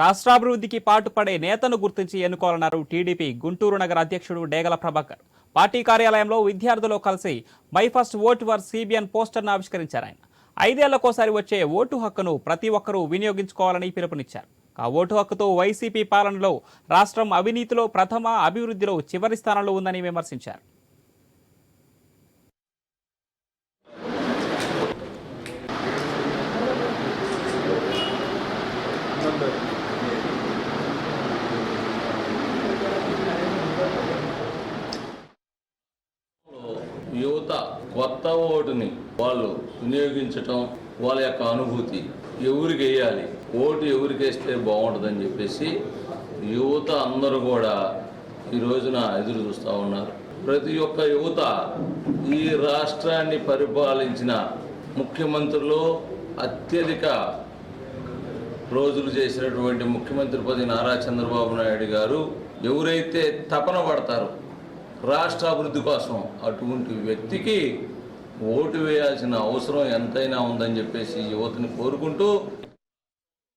రాష్ట్రాభివృద్ధికి పాటుపడే నేతను గుర్తించి ఎన్నుకోవాలన్నారు టీడీపీ గుంటూరు నగర అధ్యక్షుడు డేగల ప్రభాకర్. పార్టీ కార్యాలయంలో విద్యార్థులు కలిసి మై ఫస్ట్ ఓటు వర్ సిబిఎన్ పోస్టర్ను ఆవిష్కరించారు ఆయన. ఐదేళ్ళకోసారి వచ్చే ఓటు హక్కును ప్రతి ఒక్కరూ వినియోగించుకోవాలని పిలుపునిచ్చారు. ఆ ఓటు హక్కుతో వైసీపీ పాలనలో రాష్ట్రం అవినీతిలో ప్రథమ అభివృద్ధిలో చివరి స్థానంలో ఉందని విమర్శించారు. యువత కొత్త ఓటుని వాళ్ళు వినియోగించటం వాళ్ళ యొక్క అనుభూతి ఎవరికి వేయాలి? ఓటు ఎవరికి వేస్తే బాగుంటుందని చెప్పేసి యువత అందరూ కూడా ఈ రోజున ఎదురు చూస్తూ ఉన్నారు. ప్రతి ఒక్క యువత ఈ రాష్ట్రాన్ని పరిపాలించిన ముఖ్యమంత్రులు అత్యధిక రోజులు చేసినటువంటి ముఖ్యమంత్రి పది నారా చంద్రబాబు నాయుడు గారు ఎవరైతే తపన పడతారు రాష్ట్ర అభివృద్ధి కోసం అటువంటి వ్యక్తికి ఓటు వేయాల్సిన అవసరం ఎంతైనా ఉందని చెప్పేసి యువతని కోరుకుంటూ